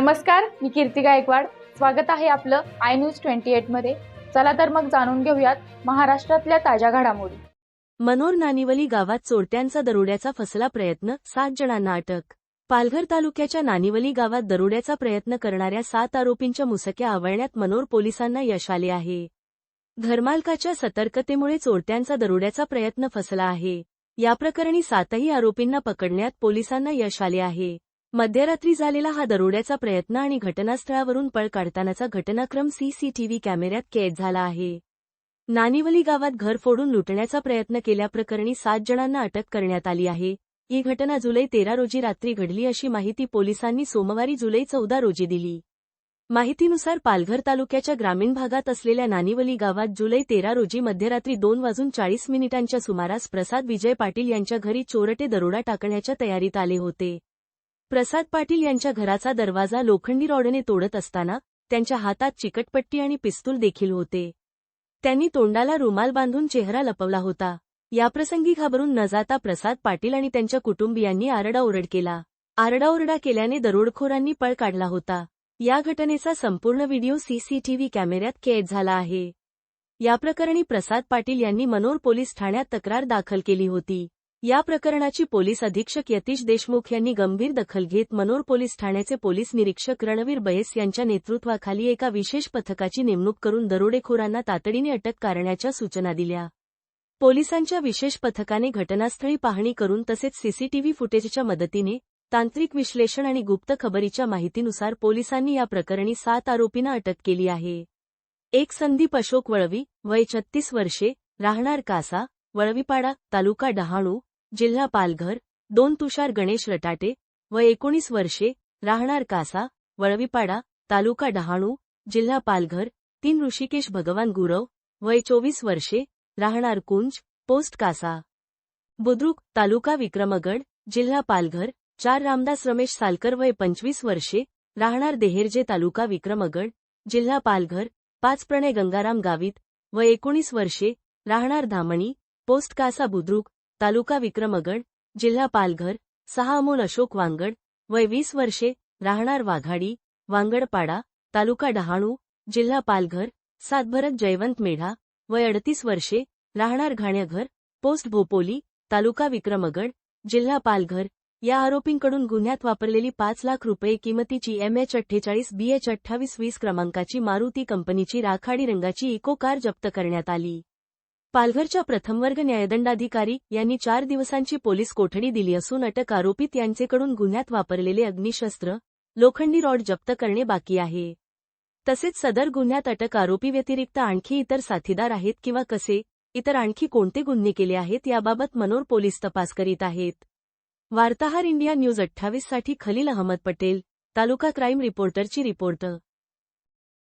नमस्कार मी कीर्ती गायकवाड. स्वागत आहे आपलं आय न्यूज ट्वेंटी मध्ये. चला तर मग जाणून घेऊयात महाराष्ट्रातल्या ताज्या घडामोडी. मनोर नानिवली गावात चोरट्यांचा दरोड्याचा फसला प्रयत्न सात जणांना अटक. पालघर तालुक्याच्या नानिवली गावात दरोड्याचा प्रयत्न करणाऱ्या सात आरोपींच्या मुसक्या आवळण्यात मनोर पोलिसांना यश आले आहे. घरमालकाच्या सतर्कतेमुळे चोरट्यांचा दरोड्याचा प्रयत्न फसला आहे. याप्रकरणी सातही आरोपींना पकडण्यात पोलिसांना यश आले आहे. मध्यरात्री झालेला हा दरोड्याचा प्रयत्न आणि घटनास्थळावरून पळ काढतानाचा घटनाक्रम सीसीटीव्ही कॅमेऱ्यात कैद झाला आहे. नानिवली गावात घर फोडून लुटण्याचा प्रयत्न केल्याप्रकरणी सात जणांना अटक करण्यात आली आहे. ही घटना जुलै तेरा रोजी रात्री घडली अशी माहिती पोलिसांनी सोमवारी जुलै चौदा रोजी दिली. माहितीनुसार पालघर तालुक्याच्या ग्रामीण भागात असलेल्या नानिवली गावात जुलै तेरा रोजी मध्यरात्री दोन वाजून चाळीस मिनिटांच्या सुमारास प्रसाद विजय पाटील यांच्या घरी चोरटे दरोडा टाकण्याच्या तयारीत आले होते. प्रसाद पाटील यांच्या घराचा दरवाजा लोखंडी रॉडने तोडत असताना त्यांच्या हातात चिकटपट्टी आणि पिस्तूल देखील होते. त्यांनी तोंडाला रुमाल बांधून चेहरा लपवला होता. याप्रसंगी घाबरून न जाता प्रसाद पाटील आणि त्यांच्या कुटुंबियांनी आरडाओरड केला. आरडाओरडा केल्याने दरोडखोरांनी पळ काढला होता. या घटनेचा संपूर्ण व्हिडिओ सीसीटीव्ही कॅमेऱ्यात कैद झाला आहे. या प्रकरणी प्रसाद पाटील यांनी मनोर पोलीस ठाण्यात तक्रार दाखल केली होती. या प्रकरणाची पोलीस अधीक्षक यतीश देशमुख यांनी गंभीर दखल घेत मनोर पोलीस ठाण्याचे पोलीस निरीक्षक रणवीर बयस यांच्या नेतृत्वाखाली एका विशेष पथकाची नेमणूक करून दरोडेखोरांना तातडीने अटक करण्याच्या सूचना दिल्या. पोलिसांच्या विशेष पथकाने घटनास्थळी पाहणी करून तसेच सीसीटीव्ही फुटेजच्या मदतीने तांत्रिक विश्लेषण आणि गुप्त खबरीच्या माहितीनुसार पोलिसांनी या प्रकरणी सात आरोपींना अटक केली आहे. एक संदीप अशोक वळवी वय छत्तीस वर्षे राहणार कासा वळवीपाडा तालुका डहाणू जिल्हा पालघर दोन तुषार गणेश रटाटे व एकोणीस वर्षे राहणार कासा वळवीपाडा तालुका डहाणू जिल्हा पालघर तीन ऋषिकेश भगवान गुरव वय चोवीस वर्षे राहणार कुंज पोस्ट कासा. बुद्रुक तालुका विक्रमगड जिल्हा पालघर चार रामदास रमेश सालकर वय पंचवीस वर्षे राहणार देहेरजे तालुका विक्रमगड जिल्हा पालघर पाच प्रणय गंगाराम गावित वय एकोणीस वर्षे राहणार धामणी पोस्ट कासा बुद्रुक तालुका विक्रमगड जिल्हा पालघर सहा अमोल अशोक वांगड वय वीस वर्षे राहणार वाघाडी वांगडपाडा तालुका डहाणू जिल्हा पालघर सातभरत जयवंत मेढा वय अडतीस वर्षे राहणार घाण्याघर पोस्ट भोपोली तालुका विक्रमगड जिल्हा पालघर. या आरोपींकडून गुन्ह्यात वापरलेली पाच लाख रुपये किमतीची एम एच अठ्ठेचाळीस बी एच अठ्ठावीस वीस क्रमांकाची मारुती कंपनीची राखाडी रंगाची इको कार जप्त करण्यात आली. पालघरच्या प्रथमवर्ग न्यायदंडाधिकारी यांनी चार दिवसांची पोलीस कोठडी दिली असून अटक आरोपित यांचेकडून गुन्ह्यात वापरलेले अग्निशस्त्र लोखंडी रॉड जप्त करणे बाकी आहे. तसेच सदर गुन्ह्यात अटक आरोपी व्यतिरिक्त आणखी इतर साथीदार आहेत किंवा कसे इतर आणखी कोणते गुन्हे केले आहेत याबाबत मनोर पोलीस तपास करीत आहेत. वार्ताहर इंडिया न्यूज अठ्ठावीससाठी खलील अहमद पटेल तालुका क्राईम रिपोर्टरची रिपोर्ट.